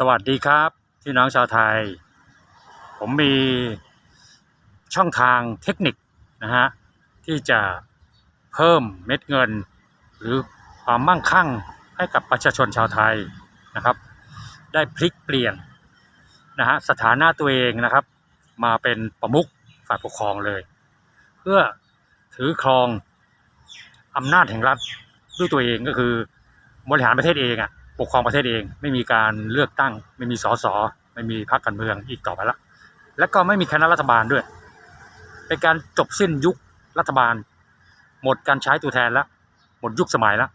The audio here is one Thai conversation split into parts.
สวัสดีครับพี่น้องชาวไทย ผมมีช่องทางเทคนิคนะฮะที่จะเพิ่มเม็ดเงิน หรือความมั่งคั่งให้กับประชาชนชาวไทยนะครับ ได้พลิกเปลี่ยนนะฮะสถานะตัวเองนะครับ มาเป็นประมุขฝ่ายปกครองเลย เพื่อถือครองอำนาจแห่งรัฐด้วยตัวเองก็คือบริหารประเทศเองอะ ปกครองประเทศเอง ไม่มีการเลือกตั้ง ไม่มีสสไม่มีพรรคการเมืองอีกต่อไปละและก็ไม่มีคณะรัฐบาลด้วย เป็นการจบสิ้นยุครัฐบาล หมดการใช้ตัวแทนแล้วหมดยุคสมัยแล้ว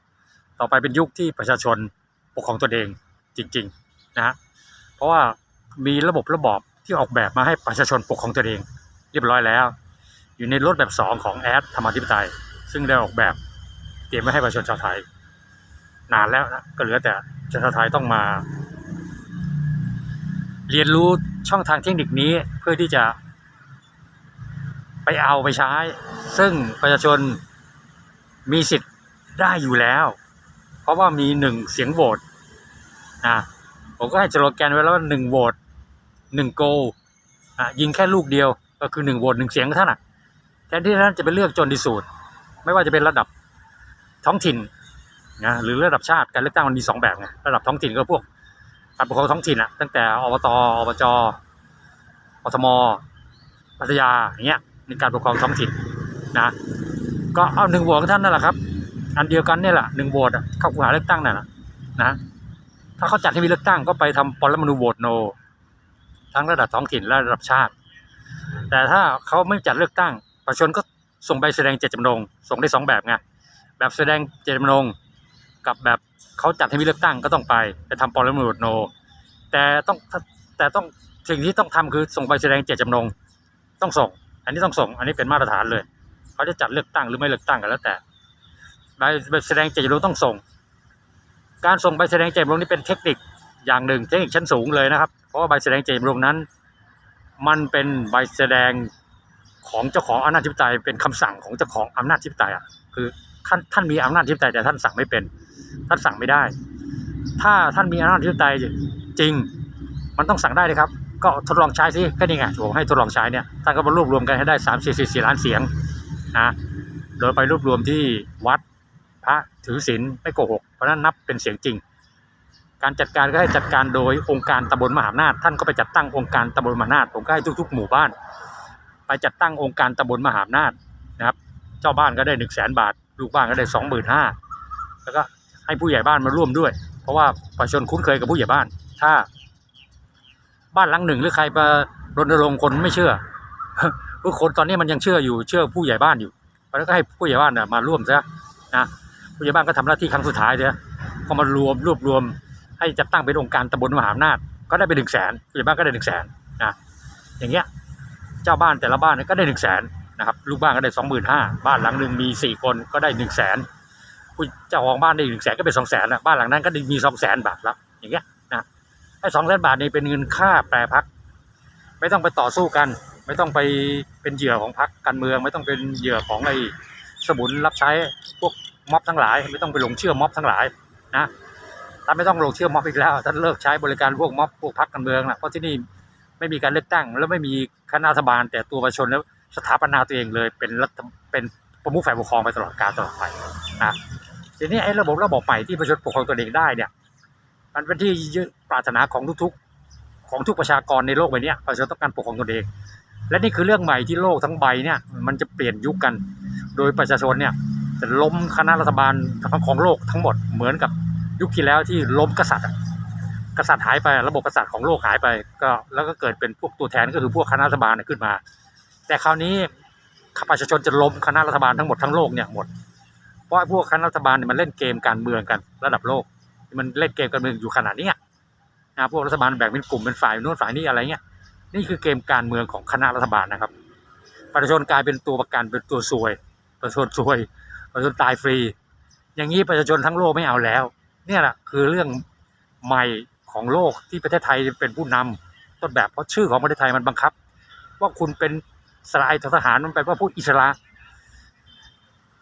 ต่อไปเป็นยุคที่ประชาชนปกครองตนเองจริงๆนะฮะเพราะว่ามีระบบระบอบที่ออกแบบมาให้ประชาชนปกครองตนเอง เรียบร้อยแล้ว อยู่ในรถแบบสองของแอดธรรมาธิปไตย ซึ่งได้ออกแบบเตรียมไว้ให้ประชาชนชาวไทย นานแล้วนะก็เหลือแต่ประชาชนชาวไทยต้องมา เรียนรู้ช่องทางเทคนิคนี้เพื่อที่จะ ไปเอาไปใช้ ซึ่งประชาชนมีสิทธิ์ได้อยู่แล้ว เพราะว่ามีหนึ่งเสียงโหวตนะผมก็ให้สโลแกนไว้แล้วว่าหนึ่งโหวตหนึ่งโกอะยิงแค่ลูกเดียว ก็คือหนึ่งโหวตหนึ่งเสียงท่านั้นอะแทนที่ท่านจะไปเลือกจนที่สุดไม่ว่าจะเป็นระดับท้องถิ่น นะหรือระดับชาติการเลือกตั้งมันมีสองแบบไงระดับท้องถิ่นก็พวกการปกครองท้องถิ่นอะตั้งแต่อบตอบจอทมพัทยาอย่างเงี้ยในการปกครองท้องถิ่นนะก็เอาหนึ่งโหวตของท่านนั่นแหละครับ อันเดียวกันเนี่ยแหละหนึ่งโหวตเข้าคูหาเลือกตั้งนั่นแหละนะถ้าเขาจัดให้มีเลือกตั้งก็ไปทำปรมาณูโหวตโน ทั้งระดับท้องถิ่นและระดับชาติ แต่ถ้าเขาไม่จัดเลือกตั้งประชาชนก็ส่งใบแสดงเจตจำนงส่งได้สองแบบไงแบบแสดงเจตจำนง กับแบบเขาจัดให้มีเลือกตั้งก็ต้องไปไปทำปรมาณูโหวตโน แต่ต้องแต่ต้องสิ่งที่ต้องทำคือส่งใบแสดงเจตจำนง ต้องส่ง อันนี้ต้องส่ง อันนี้เป็นมาตรฐานเลยเขาจะจัดเลือกตั้งหรือไม่เลือกตั้งกันแล้วแต่ใบแสดงเจตจำนงต้องส่ง การส่งใบแสดงเจตจำนงนี่เป็นเทคนิคอย่างหนึ่งเทคนิคชั้นสูงเลยนะครับ เพราะว่าใบแสดงเจตจำนงนั้น มันเป็นใบแสดงของเจ้าของอำนาจธิปไตยเป็นคำสั่งของเจ้าของอำนาจธิปไตยอะคือ ท่านท่านมีอำนาจธิปไตยแต่ท่านสั่งไม่เป็น ท่านสั่งไม่ได้ ถ้าท่านมีอำนาจธิปไตยจริง มันต้องสั่งได้เลยครับ ก็ทดลองใช้สิก็นี่ไงผมให้ทดลองใช้เนี่ยท่านก็มารวบรวมกันให้ได้สามสี่สี่สี่ล้านเสียงนะโดยไปรวบรวมที่วัดพระถือศีลไม่โกหกเพราะฉะนั้นนับเป็นเสียงจริง การจัดการก็ให้จัดการโดยองค์การตำบลมหาอำนาจท่านก็ไปจัดตั้งองค์การตำบลมหาอำนาจผมก็ให้ทุก ๆ หมู่บ้าน ไปจัดตั้งองค์การตำบลมหาอำนาจนะครับ เจ้าบ้านก็ได้หนึ่งแสนบาท ลูกบ้านก็ได้สองหมื่นห้าแล้วก็ให้ผู้ใหญ่บ้านมาร่วมด้วย เพราะว่าประชาชนคุ้นเคยกับผู้ใหญ่บ้าน ถ้า บ้านหลังหนึ่งหรือใครมารณรงค์คนไม่เชื่อทุกคนตอนนี้มันยังเชื่ออยู่เชื่อผู้ใหญ่บ้านอยู่เพราะฉะนั้นก็ให้ผู้ใหญ่บ้านน่ะมาร่วมซะนะผู้ใหญ่บ้านก็ทำหน้าที่ครั้งสุดท้ายเถอะก็มารวมรวบรวม ให้จัดตั้งเป็นองค์การตำบลมหาอำนาจก็ได้ไปหนึ่งแสนผู้ใหญ่บ้านก็ได้หนึ่งแสนนะอย่างเงี้ยเจ้าบ้านแต่ละบ้านก็ได้หนึ่งแสน นะครับลูกบ้านก็ได้สองหมื่นห้าบ้านหลังหนึ่งมีสี่คนก็ได้หนึ่งแสนผู้เจ้าของบ้านได้หนึ่งแสนก็เป็นสองแสนละบ้านหลังนั้นก็ได้มีสองแสนบาทและอย่างเงี้ยนะไอ้สองแสนบาทนี่เป็นเงินค่าแปรพัก ไม่ต้องไปต่อสู้กัน ไม่ต้องไปเป็นเหยื่อของพรรคการเมือง ไม่ต้องเป็นเหยื่อของไอ้สมุนรับใช้พวกม็อบทั้งหลาย ไม่ต้องไปหลงเชื่อม็อบทั้งหลายนะท่านไม่ต้องหลงเชื่อม็อบอีกแล้วท่านเลิกใช้บริการพวกม็อบพวกพรรคการเมืองนะเพราะที่นี่ไม่มีการเลือกตั้ง แล้วไม่มีคณะรัฐบาลแต่ตัวประชาชนแล้ว สถาปนาตัวเองเลยเป็นรัฐเป็นประมุขฝ่ายปกครองไปตลอดกาลตลอดไปนะทีนี้ไอ้ระบบระบบใหม่ที่ประชาชนปกครองตัวเองได้เนี่ยมันเป็นที่ยึดปรารถนาของทุกๆของทุกประชากรในโลกใบนี้ประชาชนต้องการปกครองตนเอง และนี่คือเรื่องใหม่ที่โลกทั้งใบเนี่ยมันจะเปลี่ยนยุคกัน โดยประชาชนเนี่ยจะล้มคณะรัฐบาลของโลกทั้งหมดเหมือนกับยุคที่แล้วที่ล้มกษัตริย์กษัตริย์หายไประบบกษัตริย์ของโลกหายไปก็แล้วก็เกิดเป็นพวกตัวแทนก็คือพวกคณะรัฐบาลเนี่ยขึ้นมา แต่คราวนี้ประชาชนจะล้มคณะรัฐบาลทั้งหมดทั้งโลกเนี่ยหมด เพราะพวกคณะรัฐบาลเนี่ยมันเล่นเกมการเมืองกันระดับโลก มันเล่นเกมการเมืองอยู่ขนาดนี้นะพวกรัฐบาลแบ่งเป็นกลุ่มเป็นฝ่ายโน้นฝ่ายนี้อะไรเงี้ยนี่คือเกมการเมืองของคณะรัฐบาลนะครับ ประชาชนกลายเป็นตัวประกันเป็นตัวซวย ประชาชนซวย ประชาชนตายฟรี อย่างนี้ประชาชนทั้งโลกไม่เอาแล้ว เนี่ยแหละคือเรื่องใหม่ของโลกที่ประเทศไทยเป็นผู้นำต้นแบบเพราะชื่อของประเทศไทยมันบังคับ ว่าคุณเป็น สลายทหารมันแปลว่าผู้อิสระ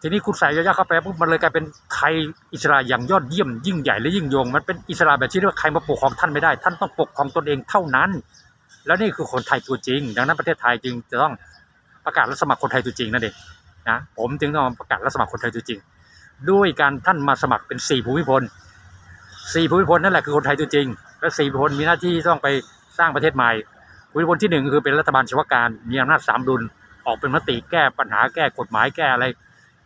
ทีนี้คุณใส่ยอๆเข้าไปปุ๊บมันเลยกลายเป็นไทยอิสระอย่างยอดเยี่ยมยิ่งใหญ่และยิ่งยง มันเป็นอิสระแบบที่เรียกว่าใครมาปกครองท่านไม่ได้ ท่านต้องปกครองตนเองเท่านั้น แล้วนี่คือคนไทยตัวจริง ดังนั้นประเทศไทยจึงจะต้องประกาศรับสมัครคนไทยตัวจริงนั่นเองนะผมจึงต้องประกาศรับสมัครคนไทยตัวจริง ด้วยการท่านมาสมัครเป็นสี่ภูมิพลสี่ภูมิพลนั่นแหละคือคนไทยตัวจริงและสี่ภูมิพลมีหน้าที่ต้องไปสร้างประเทศใหม่ ภูมิพลที่หนึ่งคือเป็นรัฐบาลเฉพาะการมีอำนาจสามดุลออกเป็นมติแก้ปัญหาแก้กฎหมายแก้อะไร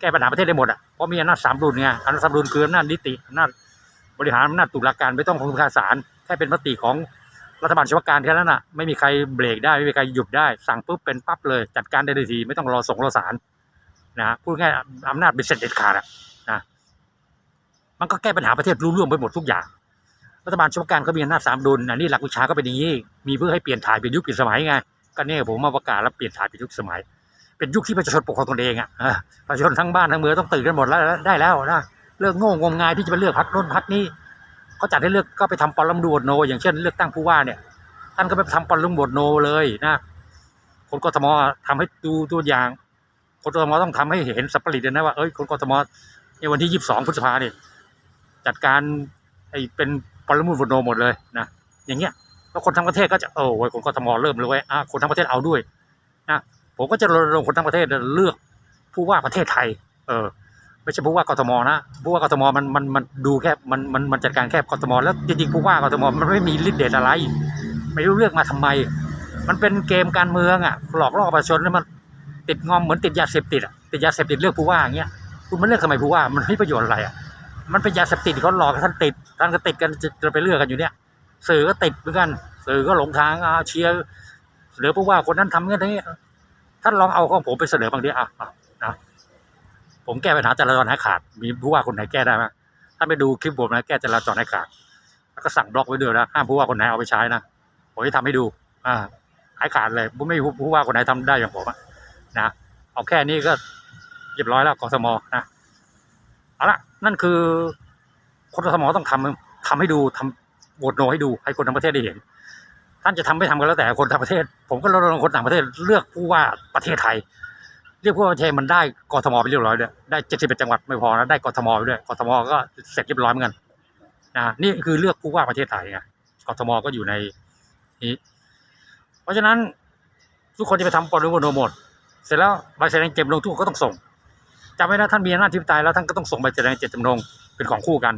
แก้ปัญหาประเทศได้หมดอะเพราะมีอำนาจสามดุลไงอำนาจสามดุลคืออำนาจนิติอำนาจบริหารอำนาจตุลาการไม่ต้องของศาลแค่เป็นมติของรัฐบาลเฉพาะการแค่นั้นอะไม่มีใครเบรกได้ไม่มีใครหยุดได้สั่งปุ๊บเป็นปั๊บเลยจัดการได้ทันทีไม่ต้องรอส่งรอศาลนะพูดง่ายอำนาจเป็นเสร็จเด็ดขาดอะนะมันก็แก้ปัญหาประเทศรู้เรื่องไปหมดทุกอย่าง รัฐบาลเฉพาะการก็มีอำนาจสามดุลอันนี้หลักวิชาก็เป็นอย่างนี้มีเพื่อให้เปลี่ยนถ่ายเปลี่ยนยุคเปลี่ยนสมัยไงก็เนี่ยผมมาประกาศแล้วเปลี่ยนถ่ายเปลี่ยนยุคสมัย เป็นยุคที่ประชาชนปกครองตนเองอะประชาชนทั้งบ้านทั้งเมืองต้องตื่นกันหมดแล้วได้แล้วนะเลิกโง่งมงายที่จะไปเลือกพักโน้นพักนี้เขาจัดให้เลือกก็ไปทำปรมดูโน อย่างเช่น เลือกตั้งผู้ว่าเนี่ยท่านก็ไปทำปรมดูโนเลยนะคนกทมทำให้ดูตัวอย่างคนกทมต้องทำให้เห็นสัปริตนะว่าเอ้ยคนกทมในวันที่ยี่สิบสองพฤษภาเนี่ยจัดการไอ้เป็น ปรมดูโนหมดเลยนะอย่างเงี้ยแล้วคนทั้งประเทศก็จะเออเว้ยคนกทมเริ่มเลยเว้ยอะคนทั้งประเทศเอาด้วยนะผมก็จะรณรงค์คนทั้งประเทศเลือกผู้ว่าประเทศไทย เออไม่ใช่ผู้ว่ากทมนะผู้ว่ากทมมันมันมันดูแค่มันมันมันจัดการแค่กทมแล้วจริงๆผู้ว่ากทมมันไม่มีฤทธิ์เดชอะไร ไม่รู้เลือกมาทำไม มันเป็นเกมการเมืองอะหลอกล่อประชาชนแล้วมันติดงอมเหมือนติดยาเสพติดอะติดยาเสพติดเลือกผู้ว่าอย่างเงี้ยคุณมาเลือกทำไมผู้ว่ามันไม่ประโยชน์อะไรอะ มันเป็นยาเสพติดเขาหลอกท่านติดท่านก็ติดกันจะจะไปเลือกกันอยู่เนี่ย สื่อก็ติดเหมือนกัน สื่อก็หลงทางอาเชียร์เสนอผู้ว่าคนนั้นทำเงี้ยนี้ท่านลองเอาของผมไปเสนอบางทีอะนะผมแก้ปัญหาจราจรให้ขาด มีผู้ว่าคนไหนแก้ได้ไหมถ้าไปดูคลิปผมนะแก้จราจรให้ขาดแล้วก็สั่งบล็อกไว้ด้วยนะห้ามผู้ว่าคนไหนเอาไปใช้นะผมจะทำให้ดู อ่าให้ขาดเลยไม่มีผู้ว่าคนไหนทำได้อย่างผมนะเอาแค่นี้ก็เรียบร้อยแล้วกสมนะ เอาละนั่นคือคนสมอต้องทำทำให้ดูทำโหวตโนให้ดูให้คนทั้งประเทศได้เห็น ท่านจะทำไม่ทำก็แล้วแต่คนต่างประเทศ ผมก็รณรงค์คนต่างประเทศเลือกผู้ว่าประเทศไทย เรียกผู้ว่าประเทศมันได้กทมไปเรียบร้อยด้วยได้เจ็ดสิบเอ็ดจังหวัดไม่พอนะได้กทมไปด้วยกทมก็เสร็จเรียบร้อยเหมือนกันนะนี่คือเลือกผู้ว่าประเทศไทยไงกทมก็อยู่ในนี้เพราะฉะนั้นทุกคนจะไปทำปรนโนหมด เสร็จแล้วใบแสดงเจตจำนงทุกคนก็ต้องส่ง จำไว้นะท่านมีอำนาจทิพย์ตายแล้วท่านก็ต้องส่งใบแสดงเจตจำนงเป็นของคู่กัน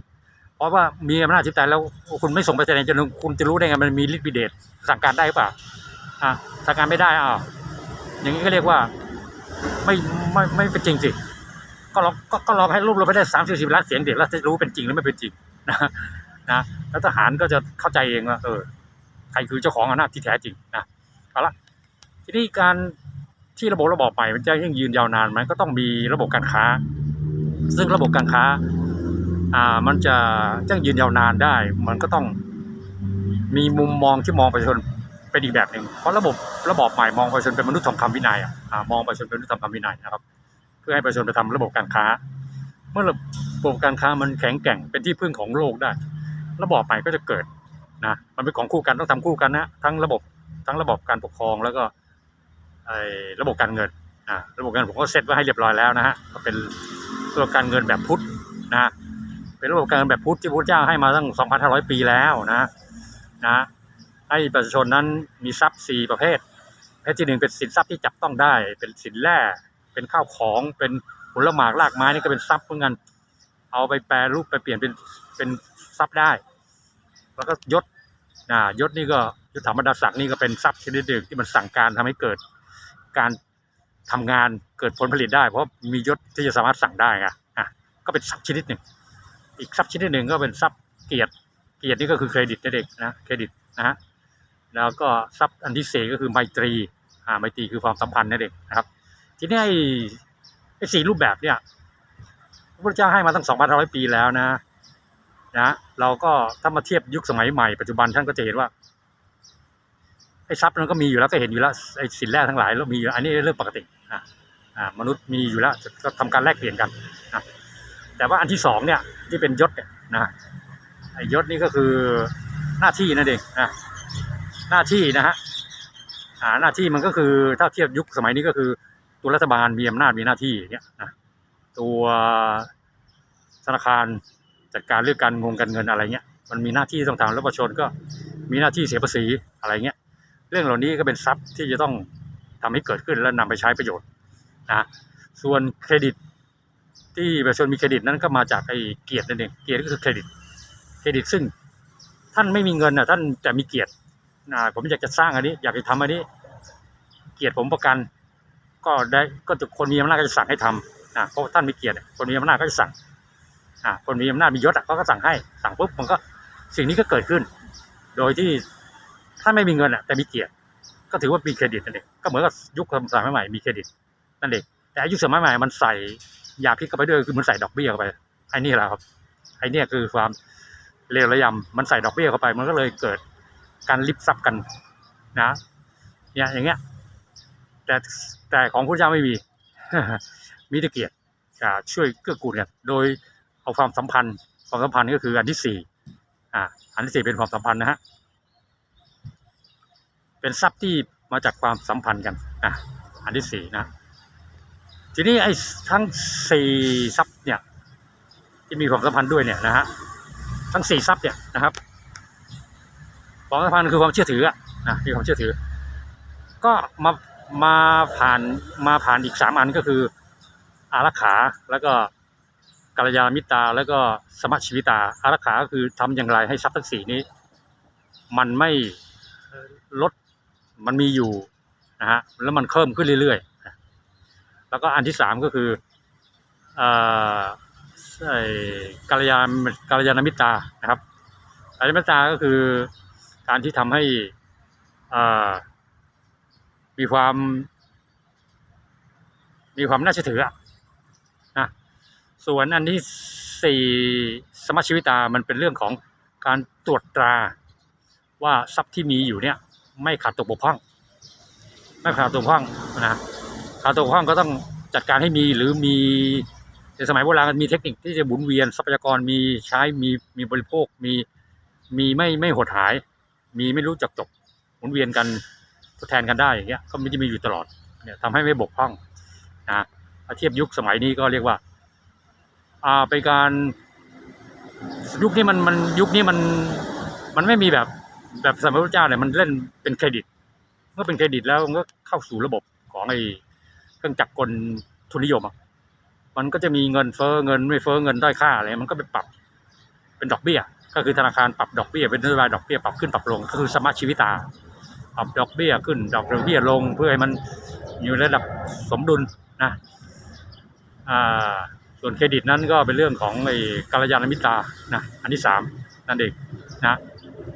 เพราะว่ามีอำนาจทิพย์ตายแล้วคุณไม่ส่งใบแสดงเจตจำนงคุณจะรู้ได้ไงมันมีฤทธิ์มีเดชสั่งการได้หรือเปล่าอะสั่งการไม่ได้อ้าวอย่างนี้ก็เรียกว่าไม่ไม่ไม่เป็นจริงสิก็ลองก็ก็ลองให้รวบรวมไปได้สามสิบสิบล้านเสียงเด็กแล้วจะรู้เป็นจริงหรือไม่เป็นจริงนะนะแล้วทหารก็จะเข้าใจเองว่าเออใครคือเจ้าของอำนาจที่แท้จริงนะเอาละทีนี้การ ที่ระบบระบอบใหม่มันจะยังยืนยาวนานไหมก็ต้องมีระบบการค้า ซึ่งระบบการค้าอ่ามันจะยังยืนยาวนานได้ มันก็ต้องมีมุมมองที่มองประชาชนเป็นอีกแบบหนึ่งเพราะระบบระบอบใหม่มองประชาชนเป็นมนุษย์ทองคำวินัยอะอ่ามองประชาชนเป็นมนุษย์ทองคำวินัยนะครับ เพื่อให้ประชาชนไปทำระบบการค้า เมื่อระบบการค้ามันแข็งแกร่งเป็นที่พึ่งของโลกได้ ระบอบใหม่ก็จะเกิดนะมันเป็นของคู่กันต้องทำคู่กันนะทั้งระบบทั้งระบบการปกครองแล้วก็ ไอ้ระบบการเงินอ่าระบบการเงินผมก็เซตไว้ให้เรียบร้อยแล้วนะฮะก็เป็นระบบการเงินแบบพุทธนะเป็นระบบการเงินแบบพุทธที่พระเจ้าให้มาตั้ง 2,500 ปีแล้วนะนะให้ประชาชนนั้นมีทรัพย์สี่ประเภทประเภทที่หนึ่งเป็นสินทรัพย์ที่จับต้องได้ เป็นสินแร่เป็นข้าวของเป็นผลหมากรากไม้นี่ก็เป็นทรัพย์เหมือนกันเอาไปแปรรูปไปเปลี่ยนเป็นเป็นทรัพย์ได้ แล้วก็ยศนะยศนี่ก็ยศถาบรรดาศักดิ์นี่ก็เป็นทรัพย์ชนิดหนึ่งที่มันสั่งการทำให้เกิด การทำงานเกิดผลผลิตได้ เพราะมียศที่จะสามารถสั่งได้ไงอะก็เป็นทรัพย์ชนิดหนึ่ง อีกทรัพย์ชนิดหนึ่งก็เป็นทรัพย์เกียรติเกียรตินี่ก็คือเครดิตนั่นเองนะเครดิตนะฮะแล้วก็ทรัพย์อันที่สี่ก็คือไมตรีอ่าไมตรีคือความสัมพันธ์นั่นเองนะครับ ทีนี้ไอ้ไอ้สี่รูปแบบเนี่ยพระพุทธเจ้าให้มาตั้งสองพันร้อยปีแล้วนะนะเราก็ถ้ามาเทียบยุคสมัยใหม่ปัจจุบันท่านก็จะเห็นว่า ไอ้ทรัพย์นั้นก็มีอยู่แล้วก็เห็นอยู่แล้วไอ้สินแร่ทั้งหลายเรามีอยู่อันนี้เรื่องปกติอ่าอ่ามนุษย์มีอยู่แล้วก็ทำการแลกเปลี่ยนกันนะแต่ว่าอันที่สองเนี่ยที่เป็นยศเนี่ยนะไอ้ยศนี่ก็คือหน้าที่นั่นเองนะหน้าที่นะฮะอ่าหน้าที่มันก็คือถ้าเทียบยุคสมัยนี้ก็คือตัวรัฐบาลมีอำนาจมีหน้าที่เงี้ยนะตัวธนาคารจัดการเรื่องการงงการเงินอะไรเงี้ยมันมีหน้าที่ต้องทำแล้วประชาชนก็มีหน้าที่เสียภาษีอะไรเงี้ย เรื่องเหล่านี้ก็เป็นทรัพย์ที่จะต้องทำให้เกิดขึ้นและนำไปใช้ประโยชน์นะส่วนเครดิต ที่ประชาชนมีเครดิตนั้นก็มาจากไอ้เกียรตินั่นเองเกียรติก็คือเครดิต เครดิตซึ่งท่านไม่มีเงินนะท่านแต่มีเกียรตินะผมอยากจะสร้างอันนี้ อยากจะทำอันนี้ เกียรติผมประกัน ก็ได้ก็คนมีอำนาจก็จะสั่งให้ทำนะเพราะท่านมีเกียรติคนมีอำนาจก็จะสั่งอ่าคนมีอำนาจมียศเขาก็สั่งให้สั่งปุ๊บมันก็สิ่งนี้ก็เกิดขึ้น โดยที่ ท่านไม่มีเงินอะแต่มีเกียรติก็ถือว่ามีเครดิตนั่นเองก็เหมือนกับยุคสมัยใหม่มีเครดิตนั่นเองแต่ยุคสมัยใหม่มันใส่ยาพิษเข้าไปด้วยคือมันใส่ดอกเบี้ยเข้าไปไอ้นี่แหละครับไอ้นี่คือความเลวระยำมันใส่ดอกเบี้ยเข้าไป มันก็เลยเกิดการริบทรัพย์กันนะเนี่ยอย่างเงี้ย แต่แต่ของพระเจ้าไม่มี มีแต่เกียรติจะช่วยเกื้อกูลกันโดยเอาความสัมพันธ์ ความสัมพันธ์ก็คืออันที่สี่อ่าอันที่สี่เป็นความสัมพันธ์นะฮะ เป็นทรัพย์ที่มาจากความสัมพันธ์กันอะอันที่สี่นะทีนี้ไอ้ทั้งสี่ทรัพย์เนี่ยที่มีความสัมพันธ์ด้วยเนี่ยนะฮะทั้งสี่ทรัพย์เนี่ยนะครับความสัมพันธ์คือความเชื่อถืออะนะมีความเชื่อถือ ก็มามาผ่านมาผ่านอีกสามอันก็คือ อารักขาแล้วก็กัลยาณมิตราแล้วก็สมัชชีวิตา อารักขาก็คือทำอย่างไรให้ทรัพย์ทั้งสี่นี้ มันไม่ลด มันมีอยู่นะฮะแล้วมันเพิ่มขึ้นเรื่อยๆ แล้วก็อันที่สามก็คืออกัลยาณกัลยาณมิตานะครับกัลยาณมิตาก็คือการที่ทำให้อ่อมีความ มีความน่าเชื่อถืออะนะส่วนอันที่สี่สมาชิวิตามันเป็นเรื่องของการตรวจตราว่าทรัพย์ที่มีอยู่เนี่ย ไม่ขาดตกบกพร่อง ไม่ขาดตกบกพร่องนะขาดตกบกพร่องก็ต้องจัดการให้มีหรือมีในสมัยโบราณมีเทคนิคที่จะหมุนเวียนทรัพยากรมีใช้มีมีบริโภคมีมีไม่ไม่หดหาย มีไม่รู้จักจบหมุนเวียนกันทดแทนกันได้อย่างเงี้ยก็มันจะมีอยู่ตลอดเนี่ยทำให้ไม่บกพร่องนะเทียบยุคสมัยนี้ก็เรียกว่าอ่าเป็นการยุคนี้มันมันยุคนี้มันมันไม่มีแบบ แบบสมัยพระเจ้าเนี่ยมันเล่นเป็นเครดิต เมื่อเป็นเครดิตแล้วมันก็เข้าสู่ระบบของไอ้เครื่องจักรกลทุนนิยมอะมันก็จะมีเงินเฟ้อเงินไม่เฟ้อเงินด้อยค่าอะไรมันก็ไปปรับเป็นดอกเบี้ย ก็คือธนาคารปรับดอกเบี้ยเป็นนโยบายดอกเบี้ยปรับขึ้นปรับลงก็คือสมาร์ทชีวิตาปรับดอกเบี้ยขึ้น ดอกเบี้ยลงเพื่อให้มันอยู่ระดับสมดุลนะอ่าส่วนเครดิตนั้นก็เป็นเรื่องของไอ้กัลยาณมิตรานะอันที่สามนั่นเองนะ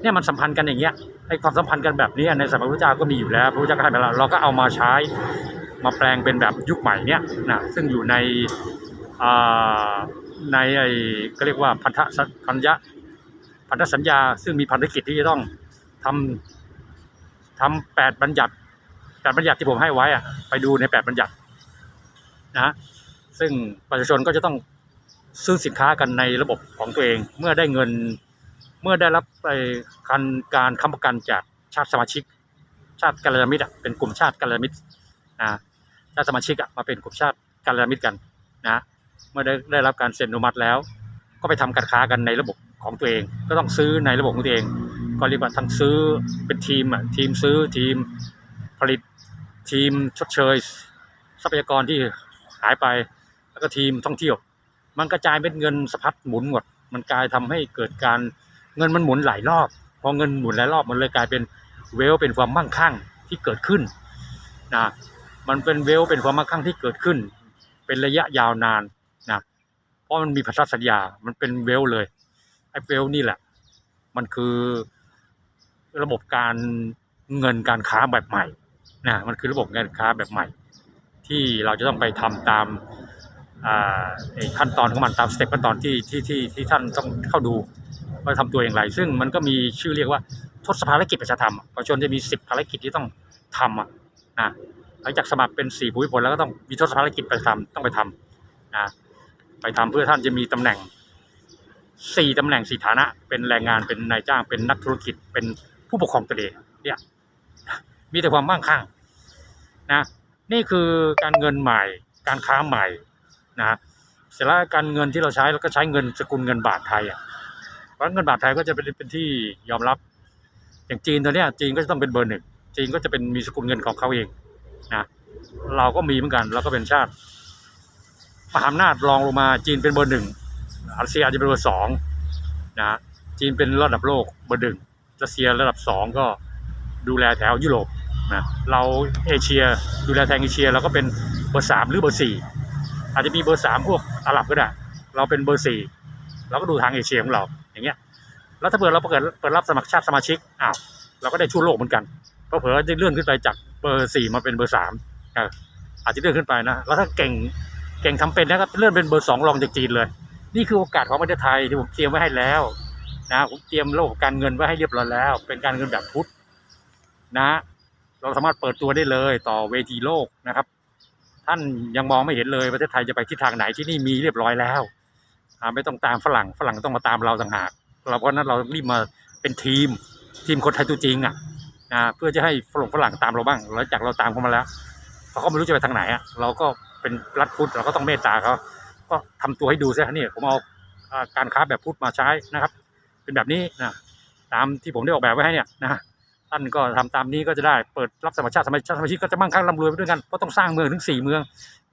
เนี่ยมันสัมพันธ์กันอย่างเงี้ยไอความสัมพันธ์กันแบบนี้ในสมัยพระเจ้าก็มีอยู่แล้วพระเจ้าก็ให้ไปแล้วเราก็เอามาใช้มาแปลงเป็นแบบยุคใหม่เนี้ยนะซึ่งอยู่ในในไอ้ก็เรียกว่าพันธสัญพันยะพันธสัญญา ซึ่งมีภารกิจที่จะต้องทำทำแปดบัญญัติแปดบัญญัติที่ผมให้ไว้อะไปดูในแปดบัญญัตินะซึ่งประชาชนก็จะต้องซื้อสินค้ากันในระบบของตัวเองเมื่อได้เงิน เมื่อได้รับไปการการค้ำประกันจากชาติสมาชิก ชาติกัลยาณมิตรอะเป็นกลุ่มชาติกัลยาณมิตรนะชาติสมาชิกอะมาเป็นกลุ่มชาติกัลยาณมิตรกันนะเมื่อได้ได้รับการเซ็นอนุมัติแล้ว ก็ไปทำการค้ากันในระบบของตัวเอง ก็ต้องซื้อในระบบของตัวเอง ก็เรียกว่าทั้งซื้อเป็นทีมอะทีมซื้อทีมผลิตทีมชดเชย ทรัพยากรที่หายไปแล้วก็ทีมท่องเที่ยว มันกระจายเป็นเงินสะพัดหมุนหมดมันกลายทำให้เกิดการ เงินมันหมุนหลายรอบ พอเงินหมุนหลายรอบมันเลยกลายเป็นเวลเป็นความมั่งคั่งที่เกิดขึ้นนะมันเป็นเวลเป็นความมั่งคั่งที่เกิดขึ้น เป็นระยะยาวนานนะเพราะมันมีพันธสัญญา มันเป็นเวลเลยไอ้เวลนี่แหละ มันคือระบบการเงินการค้าแบบใหม่นะมันคือระบบการค้าแบบใหม่ ที่เราจะต้องไปทำตามขั้นตอนของมันตามสเต็ปขั้นตอนที่ที่ที่ที่ท่านต้องเข้าดู ว่าทำตัวอย่างไร ซึ่งมันก็มีชื่อเรียกว่าทศภารกิจประชาธรรมประชาชนจะมีสิบภารกิจที่ต้องทำอะนะหลังจากสมัครเป็นสี่ภูมิพลแล้วก็ต้องมีทศภารกิจไปทำต้องไปทำนะไปทำเพื่อท่านจะมีตำแหน่งสี่ตำแหน่งสี่ฐานะ เป็นแรงงานเป็นนายจ้างเป็นนักธุรกิจเป็นผู้ปกครองตนเองเนี่ยมีแต่ความมั่งคั่งนะนี่คือการเงินใหม่การค้าใหม่นะเสร็จแล้วการเงินที่เราใช้เราก็ใช้เงินสกุลเงินบาทไทยอะ ราะเงินบาทไทยก็จะเป็นเป็นที่ยอมรับ อย่างจีนตัวเนี้ยจีนก็จะต้องเป็นเบอร์หนึ่งจีนก็จะเป็นมีสกุลเงินของเขาเองนะเราก็มีเหมือนกันเราก็เป็นชาติมหาอำนาจรองลงมาจีนเป็นเบอร์หนึ่งรัสเซียอาจจะเป็นเบอร์สองนะจีนเป็นระดับโลกเบอร์หนึ่งรัสเซียระดับสองก็ดูแลแถวยุโรปนะเราเอเชียดูแลแถวเอเชียเราก็เป็นเบอร์สามหรือเบอร์สี่อาจจะมีเบอร์สามพวกอาหรับก็ได้ เราเป็นเบอร์สี่เราก็ดูทางเอเชียของเรา อย่างเงี้ยแล้วถ้าเปิดเราเปิดเปิดรับสมัครชาติสมาชิกอ้าวเราก็ได้ทั่วโลกเหมือนกันเพราะเผื่อจะเลื่อนขึ้นไปจากเบอร์สี่มาเป็นเบอร์สามอาจจะเลื่อนขึ้นไปนะแล้วถ้าเก่งเก่งทำเป็นนะก็เลื่อนเป็นเบอร์สองรองจากจีนเลย นี่คือโอกาสของประเทศไทยที่ผมเตรียมไว้ให้แล้วนะผมเตรียมโลกการเงินไว้ให้เรียบร้อยแล้ว เป็นการเงินแบบพุทธนะ เราสามารถเปิดตัวได้เลยต่อเวทีโลกนะครับ ท่านยังมองไม่เห็นเลยประเทศไทยจะไปทิศทางไหนที่นี่มีเรียบร้อยแล้ว ไม่ต้องตามฝรั่งฝรั่งต้องมาตามเราต่างหากเราเพราะนั้นเรารีบมาเป็นทีมทีมคนไทยตัวจริงอะนะเพื่อจะให้ฝรั่งฝรั่งตามเราบ้างหลังจากเราตามเขามาแล้วเพราะเขาไม่รู้จะไปทางไหนอะเราก็เป็นรัฐพุทธเราก็ต้องเมตตาเขาก็ทำตัวให้ดูซะนี่ผมเอาการค้าแบบพุทธมาใช้นะครับ เป็นแบบนี้นะตามที่ผมได้ออกแบบไว้ให้เนี่ยนะท่านก็ทำตามนี้ก็จะได้เปิดรับสมัครชาติสมาชิกสมาชิกก็จะมั่งคั่งร่ำรวยไปด้วยกันเพราะต้องสร้างเมืองถึงสี่เมือง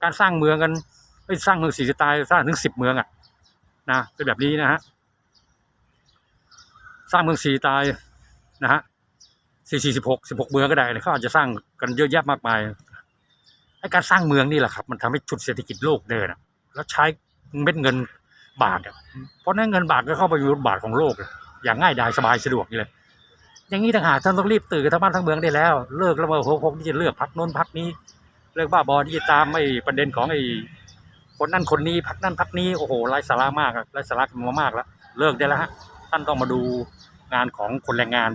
การสร้างเมืองกันไม่สร้างเมืองสี่สไตล์สร้างถึงสิบเมืองอะ นะเป็นแบบนี้นะฮะสร้างเมืองสีตายนะฮะสี่สี่สิบหกสิบหกเมืองก็ได้เนี่ยเขาอาจจะสร้างกันเยอะแยะมากมายไอ้การสร้างเมืองนี่แหละครับ มันทำให้ชุดเศรษฐกิจโลกเดินแล้วใช้เม็ดเงินบาทเพราะนั้นเงินบาทก็เข้าไปอยู่ในบาทของโลก อย่างง่ายดายสบายสะดวกนี่เลย อย่างนี้ต่างหากท่านต้องรีบตื่นกันทั้งบ้านทั้งเมืองได้แล้ว เลิกแล้วมาหัวกที่จะเลือกพักโน้นพักนี้ เลิกบ้าบอที่จะตามไอ้ประเด็นของไอ้ คนนั่นคนนี้พักนั่นพักนี้โอ้โหไร้สาระมากอะไร้สาระกันมามากแล้วเลิกได้แล้วฮะท่านต้องมาดูงานของคนแรงงาน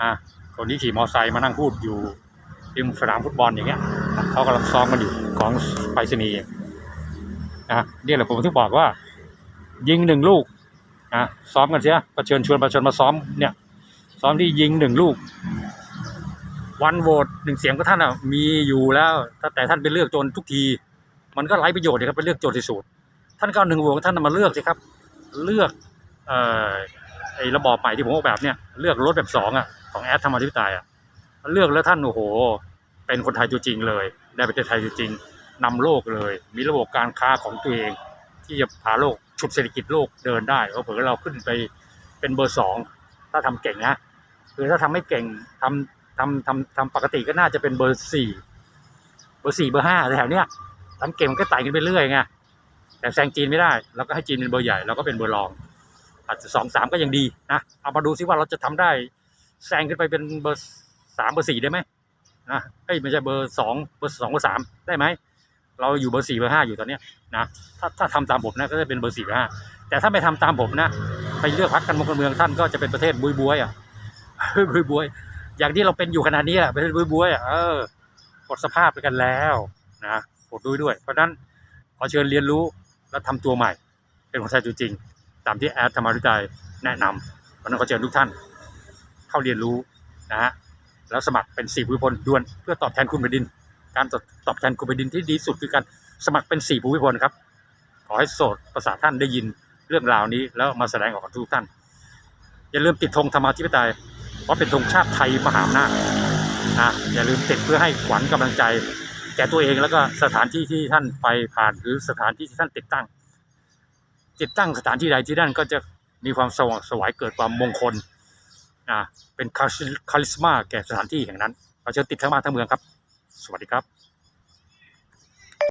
อะคนที่ขี่มอเตอร์ไซค์มานั่งพูดอยู่ริมสนามฟุตบอลอย่างเงี้ยเขากำลังซ้อมกันอยู่ของไปรษณีย์นะเนี่ยแหละผมถึงบอกว่า ยิงหนึ่งลูกนะซ้อมกันเสียประเชิญชวนประชาชนมาซ้อมเนี่ย ซ้อมที่ยิงหนึ่งลูก วันโหวตหนึ่งเสียงก็ท่านอะมีอยู่แล้วถ้าแต่ท่านไปเลือกจนทุกที มันก็ไร้ประโยชน์เลยครับไปเลือกโจทย์ที่สุดท่านก็เอาหนึ่งวงท่านมาเลือกสิครับ เลือกเอ่อไอ้ระบอบใหม่ที่ผมออกแบบเนี่ยเลือกรถแบบสองอะของแอดธรรมธิปไตยอะเลือกแล้วท่านโอ้โห เป็นคนไทยตัวจริงเลย ได้ประเทศไทยตัวจริงนำโลกเลย มีระบบการค้าของตัวเอง ที่จะพาโลกชุดเศรษฐกิจโลกเดินได้เพราะเผื่อเราขึ้นไปเป็นเบอร์สองถ้าทำเก่งนะคือถ้าทำไม่เก่งทำทำทำทำปกติก็น่าจะเป็นเบอร์สี่เบอร์สี่เบอร์ห้าแถวเนี้ย ทำเก่งมันก็ไต่กันไปเรื่อยไงแต่แซงจีนไม่ได้ เราก็ให้จีนเป็นเบอร์ใหญ่เราก็เป็นเบอร์รองอาจจะสองสามก็ยังดีนะเอามาดูซิว่าเราจะทำได้แซงขึ้นไปเป็นเบอร์สามเบอร์สี่ได้ไหมนะเอ้ยไม่ใช่เบอร์สองเบอร์สองเบอร์สามได้ไหมเราอยู่เบอร์สี่เบอร์ห้าอยู่ตอนเนี้ยนะถ้าถ้าทำตามผมนะก็จะเป็นเบอร์สี่เบอร์ห้าแต่ถ้าไม่ทำตามผมนะไปเลือกพักกันมการเมืองท่านก็จะเป็นประเทศบุยบวยอะบุยบวย อย่างที่เราเป็นอยู่ขนาดนี้แหละประเทศบุยบวยอะเออหมดสภาพไปกันแล้วนะ ดด้วยด้วย เพราะฉะนั้นขอเชิญเรียนรู้และทำตัวใหม่ เป็นคนไทยตัวจริง ตามที่แอดธรรมาธิปไตยแนะนำเพราะนั้นขอเชิญทุกท่าน เข้าเรียนรู้นะฮะแล้วสมัครเป็นสี่ภูมิพลด่วนเพื่อตอบแทนคุณแผ่นดิน การตอบตอบแทนคุณแผ่นดินที่ดีสุดคือการสมัครเป็นสี่ภูมิพลครับ ขอให้โสดประสาทท่านได้ยินเรื่องราวนี้แล้วมาแสดงออกกับทุกท่าน อย่าลืมติดธงธรรมาธิปไตยเพราะเป็นธงชาติไทยมหาอำนาจนะอย่าลืมติดเพื่อให้ขวัญกำลังใจ แก่ตัวเองแล้วก็สถานที่ที่ท่านไปผ่านหรือสถานที่ที่ท่านติดตั้ง ติดตั้งสถานที่ใดที่นั่นก็จะมีความสว่างสวายเกิดความมงคลนะเป็นคาลิสมาแก่สถานที่แห่งนั้น เราจะติดทั้งมาทั้งเมืองครับ สวัสดีครับ